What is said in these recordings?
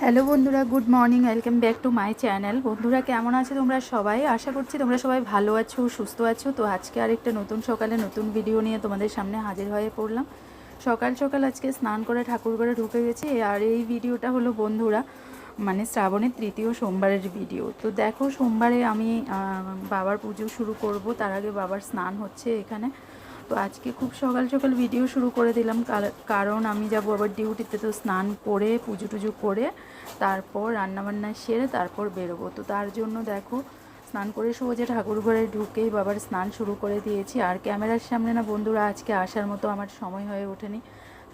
Hello বন্ধুরা, good morning, welcome back to my channel. বন্ধুরা, কেমন আছো তোমরা সবাই? আশা করছি তোমরা সবাই ভালো আছো, সুস্থ আছো। তো আজকে আরেকটা নতুন সকালে নতুন ভিডিও নিয়ে তোমাদের সামনে হাজির হয়ে পড়লাম। সকাল সকাল আজকে স্নান করে ঠাকুর ঘরে ঢুকে গেছি, আর এই ভিডিওটা হলো বন্ধুরা মানে শ্রাবণের তৃতীয় সোমবারের ভিডিও তো দেখো, সোমবারে আমি বাবার পুজো শুরু করব, তার আগে বাবার স্নান হচ্ছে এখানে। তো আজকে খুব সকাল সকাল ভিডিও শুরু করে দিলাম। কারণ আমি যাব আবার ডিউটিতে তো স্নান করে, পুজো টুজো করে, তারপর রান্নাবান্না সেরে তারপর বেরোবো। তো তার জন্য দেখো, স্নান করে সোজা ঠাকুর ঘরে ঢুকেই বাবার স্নান শুরু করে দিয়েছি। আর ক্যামেরার সামনে না বন্ধুরা, আজকে আসার মতো আমার সময় হয়ে ওঠেনি।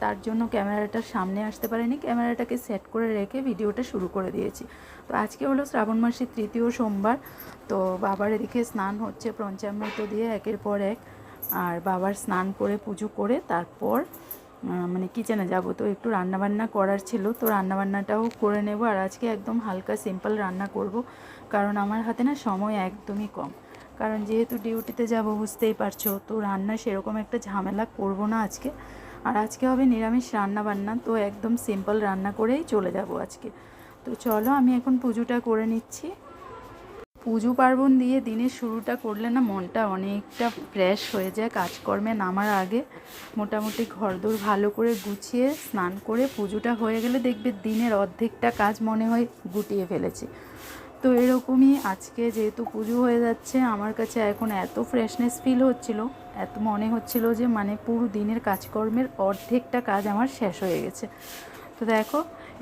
তার জন্য ক্যামেরাটার সামনে আসতে পারেনি। ক্যামেরাটাকে সেট করে রেখে ভিডিওটা শুরু করে দিয়েছি। তো আজকে হলো শ্রাবণ মাসের তৃতীয় সোমবার। তো বাবার এদিকে স্নান হচ্ছে পঞ্চামৃত দিয়ে, একের পর এক। আর বাবার স্নান করে পুজো করে তারপর মানে কিচেনে যাব। তো একটু রান্নাবান্না করার ছিল। তো রান্নাবান্নাটাও করে নেব। আর আজকে একদম হালকা সিম্পল রান্না করব। কারণ আমার হাতে না সময় একদমই কম। কারণ যেহেতু ডিউটিতে যাব, বুঝতেই পারছ, তো রান্না সেরকম একটা ঝামেলা করব না আজকে। আর আজকে হবে নিরামিষ রান্না বান্না তো একদম সিম্পল রান্না করেই চলে যাব আজকে। তো চলো, আমি এখন পুজোটা করে নিচ্ছি। পুজো পার্বণ দিয়ে দিনের শুরুটা করলে না মনটা অনেকটা ফ্রেশ হয়ে যায়। কাজকর্মে নামার আগে মোটামুটি ঘরদোর ভালো করে গুছিয়ে, স্নান করে পুজোটা হয়ে গেলে দেখবে দিনের অর্ধেকটা কাজ মনে হয় গুটিয়ে ফেলেছে। তো এরকমই আজকে যেহেতু পুজো হয়ে যাচ্ছে, আমার কাছে এখন এত ফ্রেশনেস ফিল হচ্ছিল, এত মনে হচ্ছিল যে মানে পুরো দিনের কাজকর্মের অর্ধেকটা কাজ আমার শেষ হয়ে গেছে। তো দেখো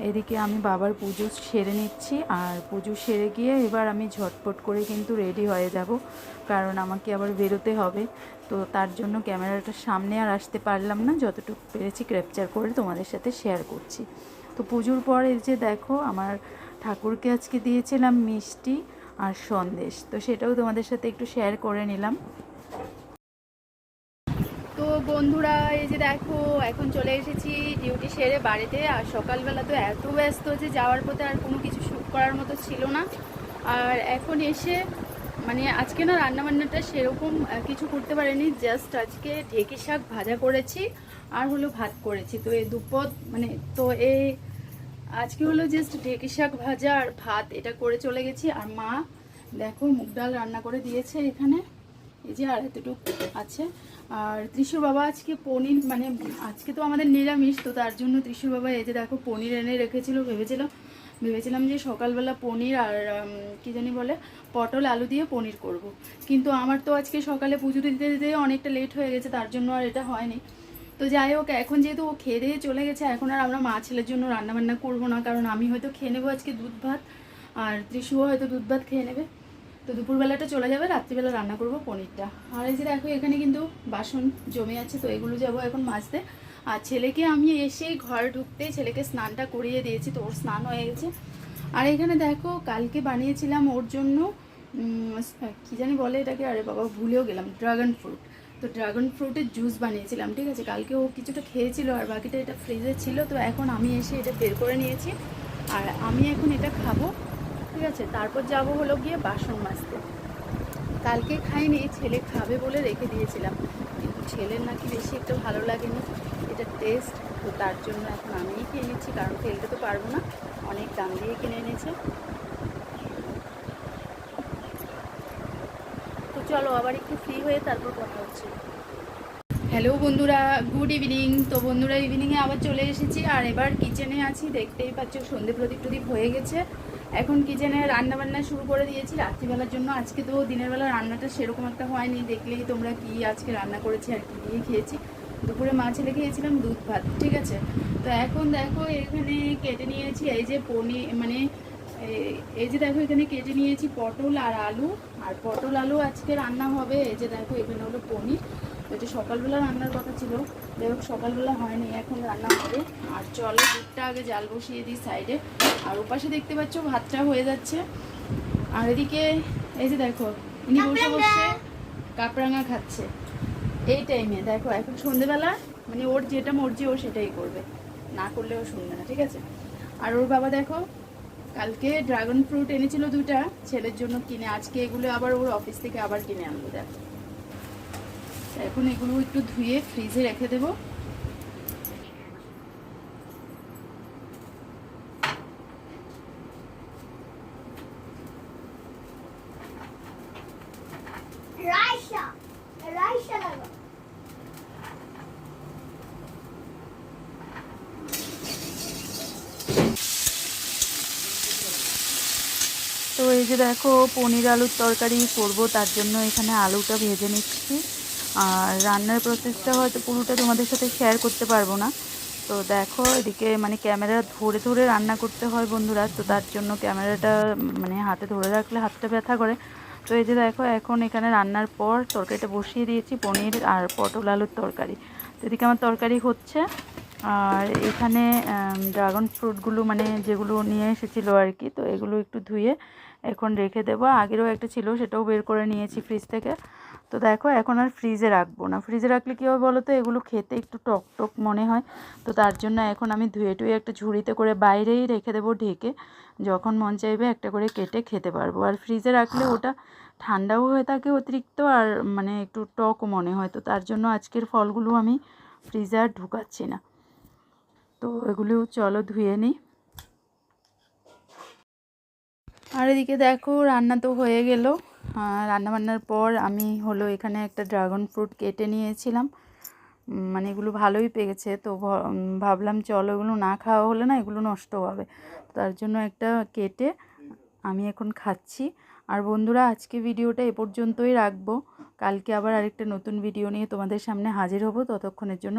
এদিকে আমি বাবার পুজো সেরে নিচ্ছি আর পুজো সেরে গিয়ে এবার আমি ঝটপট করে কিন্তু রেডি হয়ে যাব, কারণ আমাকে আবার বেরোতে হবে। তো তার জন্য ক্যামেরাটার সামনে আর আসতে পারলাম না, যতটুকু পেরেছি ক্যাপচার করে তোমাদের সাথে শেয়ার করছি। তো পুজোর পর এই যে দেখো, আমার ঠাকুরকে আজকে দিয়েছিলাম মিষ্টি আর সন্দেশ। তো সেটাও তোমাদের সাথে একটু শেয়ার করে নিলাম। বন্ধুরা, এই যে দেখো, এখন চলে এসেছি ডিউটি সেরে বাড়িতে। আর সকালবেলা তো এত ব্যস্ত যে যাওয়ার পথে আর কোনো কিছু শ্যুট করার মতো ছিল না। আর এখন এসে মানে আজকে না রান্নাবান্নাটা সেরকম কিছু করতে পারিনি জাস্ট আজকে ঢেঁকি শাক ভাজা করেছি আর হলো ভাত করেছি। তো এই দুপদ মানে তো এই আজকে হলো জাস্ট ঢেঁকি শাক ভাজা আর ভাত, এটা করে চলে গেছি। আর মা, দেখো মুগ ডাল রান্না করে দিয়েছে এখানে। এই যে আর এতটুকু আছে। আর ত্রিশুর বাবা আজকে পনির মানে আজকে তো আমাদের নিরামিষ, তো তার জন্য ত্রিশুর বাবা এই যে দেখো পনির এনে রেখেছিল, ভেবেছিল, ভেবেছিলাম যে সকালবেলা পনির আর কি জানি বলে, পটল, আলু দিয়ে পনির করব। কিন্তু আমার তো আজকে সকালে পুজো দিতে দিতে অনেকটা লেট হয়ে গেছে, তার জন্য আর এটা হয়নি তো যাই হোক, এখন যেহেতু ও খেয়ে দিয়ে চলে গেছে, এখন আর আমরা মা ছেলের জন্য রান্নাবান্না করব না, কারণ আমি হয়তো খেয়ে নেব আজকে দুধ ভাত, আর ত্রিশুও হয়তো দুধ ভাত খেয়ে নেবে তো দুপুরবেলাটা চলে যাবে, রাত্রিবেলা রান্না করব পনিরটা। আর এই যে দেখো, এখানে কিন্তু বাসন জমে আছে, তো এগুলো যাব এখন মাজতে। আর ছেলেকে আমি এসেই ঘর ঢুকতে ছেলেকে স্নানটা করিয়ে দিয়েছি, তো ওর স্নান হয়ে গেছে। আর এখানে দেখো, কালকে বানিয়েছিলাম ওর জন্য কি জানি বলে এটাকে, আরে বাবা, ভুলেও গেলাম, ড্রাগন ফ্রুট। তো ড্রাগন ফ্রুটের জুস বানিয়েছিলাম, ঠিক আছে? কালকে ও কিছুটা খেয়েছিল আর বাকিটা এটা ফ্রিজে ছিল, তো এখন আমি এসে এটা বের করে নিয়েছি। আর আমি এখন এটা খাব। ঠিক আছে, তারপর যাব হলো গিয়ে বাসন মাজতে। কালকে খাইনি, ছেলে খাবে বলে রেখে দিয়েছিলাম। কিন্তু ছেলের নাকি বেশি একটু ভালো লাগেনি। এটা টেস্ট তো তার জন্য এখন আমিই খেয়ে নিচ্ছি, কারণ ফেলতে তো পারব না। অনেক দাম দিয়ে কিনে এনেছে। তো চলো আবার একটু ফ্রি হয়ে তারপর কথা হচ্ছে। হ্যালো বন্ধুরা গুড ইভিনিং তো বন্ধুরা ইভিনিংয়ে আবার চলে এসেছি। আর এবার কিচেনে আছি, দেখতেই পাচ্ছ সন্ধে প্রদীপ প্রদীপ হয়ে গেছে। এখন কিচেনে রান্না বান্না শুরু করে দিয়েছি। রাত্রিবেলার জন্য আজকে তো দিনের বেলা রান্নাটা সেরকম একটা হয়নি। দেখলেই তোমরা কি আজকে রান্না করেছি আর কি দিয়ে খেয়েছি। দুপুরে মা ছেলে খেয়েছিলাম দুধ ভাত, ঠিক আছে? তো এখন দেখো এখানে কেটে নিয়েছি এই যে পনির মানে এই- এই যে দেখো এখানে কেটে নিয়েছি পটল আর আলু। আর পটল আলু আজকে রান্না হবে। এই যে দেখো এখানে হলো পনির। এটা সকালবেলা রান্নার কথা ছিল যাই হোক সকালবেলা হয়নি এখন রান্না হবে। আর চলে দুধটা আগে জাল বসিয়ে দিই সাইডে। আর ওপাশে দেখতে পাচ্ছ ভাতটা হয়ে যাচ্ছে। আর এদিকে এই যে দেখো ইনি বসে বসে কাপরাঙা খাচ্ছে। এই টাইমে দেখো এখন সন্ধেবেলা মানে ওর যেটা মর্জি ও সেটাই করবে। না করলেও শুনবে না ঠিক আছে? আর ওর বাবা দেখো কালকে ড্রাগন ফ্রুট এনেছিল দুটা ছেলের জন্য কিনে। আজকে এগুলো আবার ওর অফিস থেকে আবার কিনে আনলো দেখো। আচ্ছা, এখন এগুলো একটু ধুয়ে ফ্রিজে রেখে দেব। তো এই যে দেখো পনির আলুর তরকারি করব তার জন্য এখানে আলুটা ভেজে নিচ্ছি। আর রান্নার প্রসেসটা হয়তো পুরোটা তোমাদের সাথে শেয়ার করতে পারব না। তো দেখো, এদিকে মানে ক্যামেরা ধরে ধরে রান্না করতে হয় বন্ধুরা, তো তার জন্য ক্যামেরাটা মানে হাতে ধরে রাখলে হাতটা ব্যথা করে। তো এই যে দেখো, এখন এখানে রান্নার পর তরকারিটা বসিয়ে দিয়েছি, পনির আর পটল আলুর তরকারি। তো এদিকে আমার তরকারি হচ্ছে, আর এখানে ড্রাগন ফ্রুটগুলো মানে যেগুলো নিয়ে এসেছিল আর কি, তো এগুলো একটু ধুয়ে এখন রেখে দেবো। আগেরও একটা ছিল, সেটাও বের করে নিয়েছি ফ্রিজ থেকে। তো দেখো, এখন আর ফ্রিজে রাখব না। ফ্রিজে রাখলে কী হবে বলো তো এগুলো খেতে একটু টক টক মনে হয়। তো তার জন্য এখন আমি ধুয়ে টুয়ে একটা ঝুড়িতে করে বাইরেই রেখে দেবো ঢেকে। যখন মন চাইবে একটা করে কেটে খেতে পারব। আর ফ্রিজে রাখলে ওটা ঠান্ডাও হয়ে থাকে অতিরিক্ত আর মানে একটু টকও মনে হয়। তো তার জন্য আজকের ফলগুলো আমি ফ্রিজে আর ঢুকাচ্ছি না। তো এগুলো চলো ধুয়ে নিই। আর এদিকে দেখো, রান্না তো হয়ে গেল। রান্না বান্নার পর আমি হলো এখানে একটা ড্রাগন ফ্রুট কেটে নিয়েছিলাম। মানে এগুলো ভালোই পেয়েছে। তো ভাবলাম চলো এগুলো না খাওয়া হলে না এগুলো নষ্ট হবে। তার জন্য একটা কেটে আমি এখন খাচ্ছি। আর বন্ধুরা, আজকে ভিডিওটা এ পর্যন্তই রাখব। কালকে আবার আরেকটা নতুন ভিডিও নিয়ে তোমাদের সামনে হাজির হব। ততক্ষণের জন্য